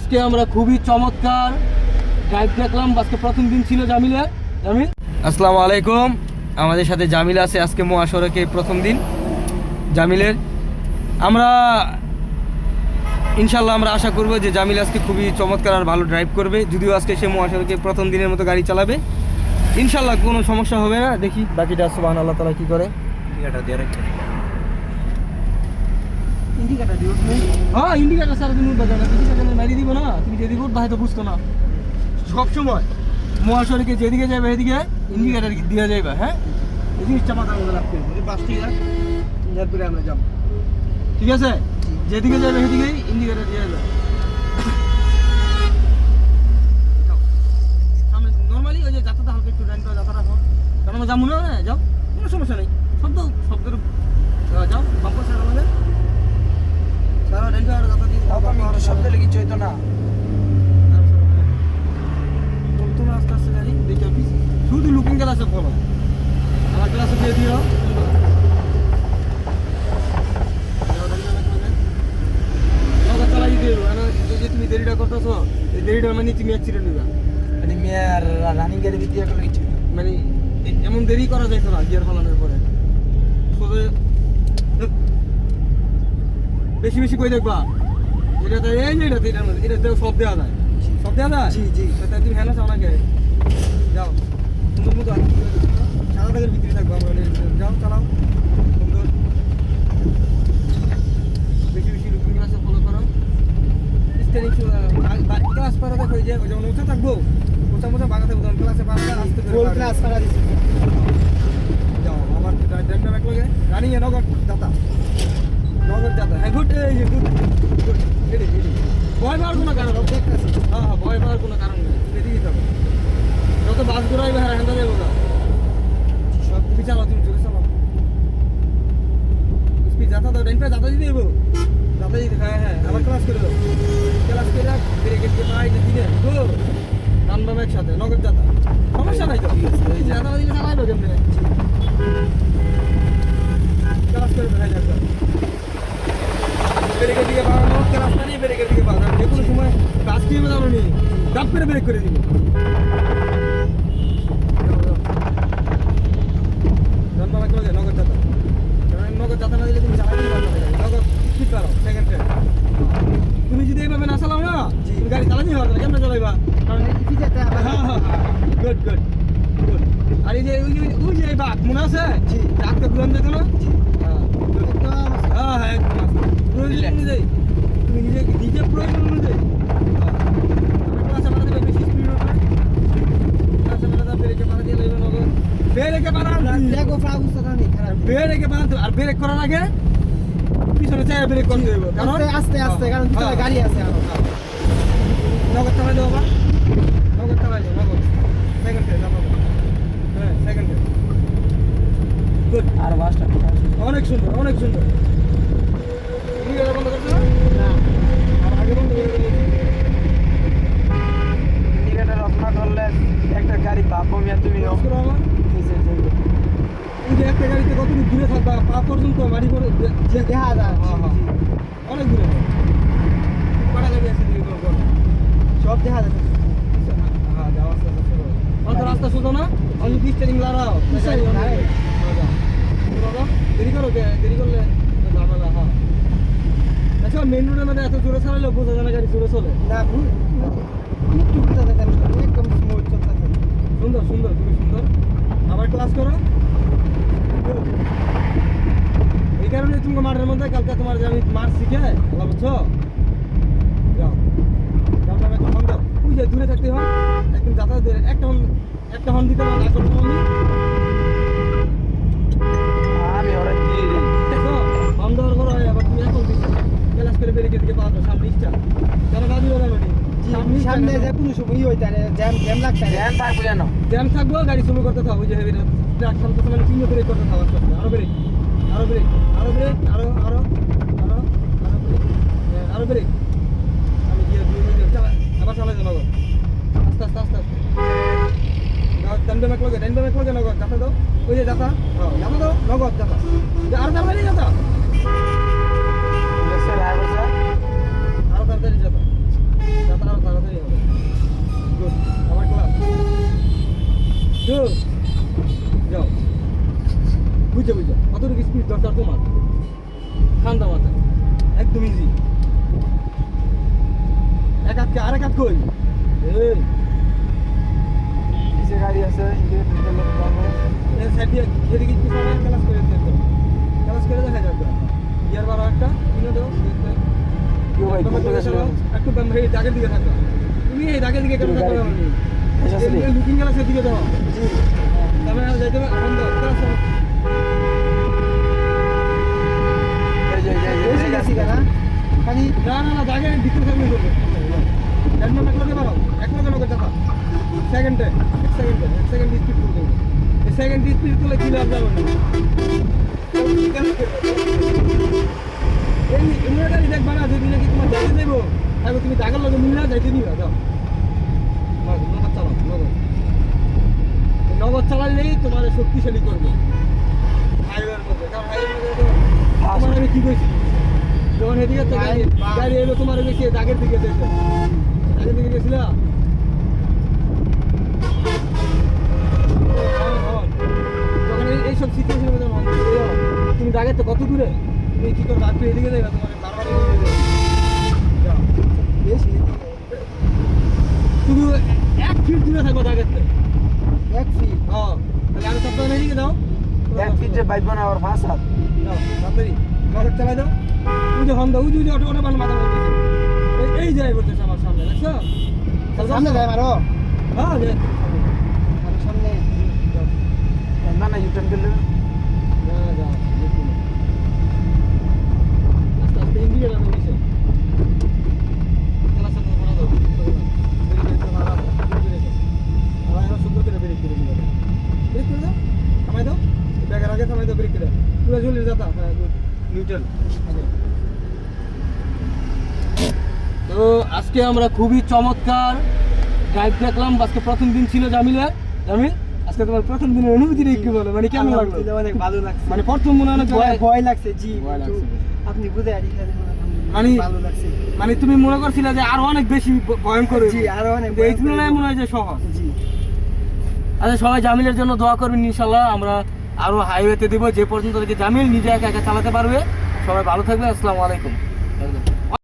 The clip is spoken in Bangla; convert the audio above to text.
আজকে আমরা খুবই চমৎকার ড্রাইভ দেখলাম। আজকে প্রথম দিন ছিল জামিলের জামিল? আসসালামু আলাইকুম। আমাদের সাথে জামিল আছে আজকে মহাসড়কে প্রথম দিন জামিলের। আমরা ইনশাল্লাহ আমরা আশা করব যে জামিল আজকে খুবই চমৎকার আর ভালো ড্রাইভ করবে। যদিও আজকে সে মহাসড়কে প্রথম দিনের মতো গাড়ি চালাবে। ইনশাল্লাহ কোনো সমস্যা হবে না। দেখি বাকিটা সুবাহ আল্লাহ তালা কী করে। হ্যাঁ ইন্ডিকেটার স্যার, তুমি বাজাও না ইন্ডিকেটার মারি দিব না। তুমি যেদিকে উঠবা হয়তো বুঝতো না। সব সময় মহাসড়কে যেদিকে যাবে সেদিকে ইন্ডিকেটার দিয়ে যাবে হ্যাঁ? এই জিনিসটা মাথার মধ্যে রাখতে ঠিক আছে? যেদিকে যাবে সেদিকেই ইন্ডিকেটার দিয়ে যাবে নর্মালি ওই যে যাত্রাটা হালকা একটু ডাইন করে যাত্রা রাখো কারণ আমরা যাব না হ্যাঁ, যাও কোনো সমস্যা নেই শব্দ শব্দের আহ, যাও বাম্পার সারা আমাদের সারা ডাইন করে যাত্রা দিয়ে শব্দ লেগে চইতো না। তুমি আস্তে আস্তে গাড়ি দেখে অফিস শুধু লুকিং গ্লাসে ফলো আমার গ্লাসে দিয়ে দিও। চালাই দিও। যে তুমি দেরিটা করতেছো এই দেরিটা মানে তুমি অ্যাক্সিডেন্ট হইবা। মানে মেয়ের রানিং গাড়ি ভিতরে মানে এমন দেরি করা যাইতো না গিয়ার ফালানোর পরে। বেশি বেশি কই দেখবা। এটাতে এই যে এটাতে এটার মধ্যে এটাতে সব দেওয়া যায়। সব দেওয়া যায়? জি, জি। তাই তুমি হ্যাঁ চাও নাকি? যাও। সুন্দর মতো সাদা ভিতরে থাকব আমরা যাও চালাও। সুন্দর। বেশি বেশি লুকিং গ্লাসে ফলো করো। স্টেরিং ক্লাস পারা দেখো যে যেমন উঠা থাকব। মোচা বাগাতে বোঝান ক্লাসে পারলে আসতে ক্লাস দিছি যাও আমার ব্যাক লাগে। রানিং এ নগর দাতা নগর দাতা হ্যাঁ গুড এই যে গুড গুড এডি এডি ভয় পাওয়ার কোনো কারণ দেখতেছি হ্যাঁ হ্যাঁ ভয় পাওয়ার কোনো কারণ নেই। এদিকে যাব যত বাস ঘুরাইবে হ্যাঁ হ্যাঁ না সব তুমি চালাও তুমি জোরে চালাও। স্পিড যাতা দাও ডাইন যাতা দিতে দেবো যাতা দিতে হ্যাঁ হ্যাঁ আবার ক্লাস করে দাও। ক্লাস করে রাখ ব্রেক এদিকে পাই দিনে। গো! ডান বাম একসাথে নগর যাতা। সমস্যা নাই তো? যাতা দিলে চালাইলো কেমনে? ক্লাস করে দেখা যাবে ব্রেকের দিকে বাড়ানো ক্লাস মারিয়ে ব্রেকের দিকে বাড়ানো যে কোনো সময় কাজ দিয়ে বাড়ানো নেই ডাব করে ব্রেক করে দিব। নগদ যাতা নগদ যাতা না দিলে তুমি চালাতে পারবে নগদ ঠিক পারো সেকেন্ড তুমি যদি এইভাবে না চালাও না গাড়ি চালাতেই না কেমন চালাইবা? কারণ হ্যাঁ হ্যাঁ গুড গুড গুড আর এই যে ওই যে ওই যে বাঘ মনে আছে? জি। ডাক্তার ঘুরান যেত না হ্যাঁ। হ্যাঁ হ্যাঁ একদম প্রয়োজন অনুযায়ী তুমি নিজে নিজে প্রয়োজন অনুযায়ী হ্যাঁ। আমি ক্লাসে মারা দেবে বেশি স্পিড উঠবে ক্লাসে মারা দেবে ব্রেকে মারা দিয়ে লইবে নগদ ব্রেকে খারাপ ব্রেকে মারা আর ব্রেক করার আগে পিছনে চাই ব্রেক করতে হইব কারণ আস্তে আস্তে আস্তে কারণ ভিতরে হ্যাঁ। গাড়ি আছে আরও। নগদ চালাই দেবো আবার। নগদ চালাই দেবো নগদ। সেকেন্ড আমার হ্যাঁ সেকেন্ড গুড আর বাসটা অনেক সুন্দর অনেক সুন্দর। ইন্ডিকেটর বন্ধ করছ? না। না আর আগে বন্ধ করে। দিলে ইন্ডিকেটর অফ না করলে একটা গাড়ি পাবো মিয়া তুমি ক্রস করো আমার নিচে যাইবে এই যে একটা গাড়িতে কতটুকু দূরে থাকবা পা পর্যন্ত বাড়ি করে দেখা যায় হ্যাঁ, হ্যাঁ। অনেক দূরে। কটা গাড়ি আছে সব দেখা যায় হ্যাঁ যাও আস্তে আস্তে অত রাস্তা শুধু না অন্য স্টারিং লাগাও। দেরি করো দেরি করলে ঝামেলা হ্যাঁ। আচ্ছা মেন রোডের মধ্যে এত জোরে চালালে বোঝা যায় না গাড়ি জোরে চলে। না একদম স্মুথ সুন্দর সুন্দর খুবই সুন্দর। আবার ক্লাস করো। এই কারণে তুমি মাঠের মধ্যে কালকে তোমার যে আমি মাঠ শিখে আল্লাহ বুঝছ? হন দাও দূরে থাকতে হয়। একদম যাতায়াত দূরে একটা হন একটা হন দিতে হবে আসল হন আমি ওরা দিয়ে দিই হন দেওয়ার পর হয় আবার তুমি এখন দিচ্ছ। ক্লাস করে বেরিয়ে দিকে পাওয়া যায় সামনে ইচ্ছা। কেন সামনে সামনে যে কোনো সময় হইতে জ্যাম জ্যাম লাগতে জ্যাম থাকবে জানো জ্যাম থাকব গাড়ি শুরু করতে থাকব যে হেভি ট্রাক চালাতে মানে তিনটে ব্রেক করতে থাকো আস্তে আস্তে। আরও ব্রেক আরও ব্রেক আরও ব্রেক আরও আরও আরও আরও ব্রেক। হ্যাঁ, আরও ব্রেক। আমি গিয়ে আবার চালাই যাব আস্তে আস্তে আস্তে আস্তে। ডান ব্যাক লগে লগে নগদ। যাতা দাও। ওই যে যাতা। হ্যাঁ যাতা দাও নগদ যাতা। আরও যাতা যাতা। যাও বুঝছ বুঝছ স্পিড দরকার তোমার ঠান্ডা মাথা একদম ইজি এক হাতকে আর এক হাত কই দেখা যাবে ইয়ার বারো একটু দাগের দিকে থাকো তুমি এই দাগের দিকে কেন থাকো লুকিং গ্লাসের দিকে দাও জি তারপরে যাইতে হবে করো। খালি না না না দাগের ভিতরে থাকলে করবে এক এক মিনিট করতে পারো সেকেন্ডে এক সেকেন্ডে এক সেকেন্ড স্পিড করে দেবো এই সেকেন্ড কি লাভ যাবে এই গাড়ি দেখবা না, যদি নাকি যাইতে দেবো তাহলে তুমি দাগের লগে মিল যাইতে নিবা, যাও নগদ নগদ চালাও নগদ এই নগদ চালালেই তোমার শক্তিশালী করবে। আমি কি কইছি? যখন এদিকে গাড়ি এলো তোমার দাগের দিকে দাগের দিকে গেছিলা? হন, হন। যখন এই- এইসব সিচুয়েশনের মধ্যে তুমি তো কত দূরে? তুমি এদিকে তোমার শুধু এক ফিট দূরে থাকো দাগের থেকে। এক ফিট হ্যাঁ তাহলে আরও সপ্তাহ এদিকে দাও। এক ফিটে বাইব না আর পাঁচ হাত। তাড়াতাড়ি। নগদ চালাই দাও। উজে হন দাও উজে উজে অটো অটো বান মাথা এই যাই বলতেছে আমার সামনে দেখছ? সামনে যায় মারো। হ্যাঁ যে আর সামনে। না না ইউটার্ন দিলে না। যা দেখুন। আস্তে আস্তে ইন্ডিয়া লাগবে নিচে খেলা সাথে মারা দাও ব্রেক করে মারা দাও আর এখন সুন্দর করে ব্রেক করে দিবে ব্রেক করে দাও থামাই দাও ব্যাগের আগে থামাই দাও ব্রেক করে পুরো ঝুলে যাতা হ্যাঁ গুড নিউট্রাল তো আজকে আমরা খুবই চমৎকার ড্রাইভ দেখলাম। আজকে প্রথম দিন ছিল জামিলের জামিল আজকে তোমার প্রথম দিনের অনুভূতি কি বলো মানে কেমন লাগল? অনেক ভালো লাগছে। মানে প্রথম মনে অনেক ভয় ভয় লাগছে জি। আপনি বুঝে আর মানে- ভালো লাগছে। মানে তুমি মনে করছিলে যে আরও অনেক বেশি ভয়ঙ্কর জি আরও অনেক এই তুলনায় মনে হয় যে সহজ। জি। আচ্ছা সবাই জামিলের জন্য দোয়া করবেন ইনশাল্লাহ। আমরা আরও হাইওয়েতে দেবো, যে পর্যন্ত জামিল নিজে একা একা চালাতে পারবে। সবাই ভালো থাকবে, আসসালামু আলাইকুম।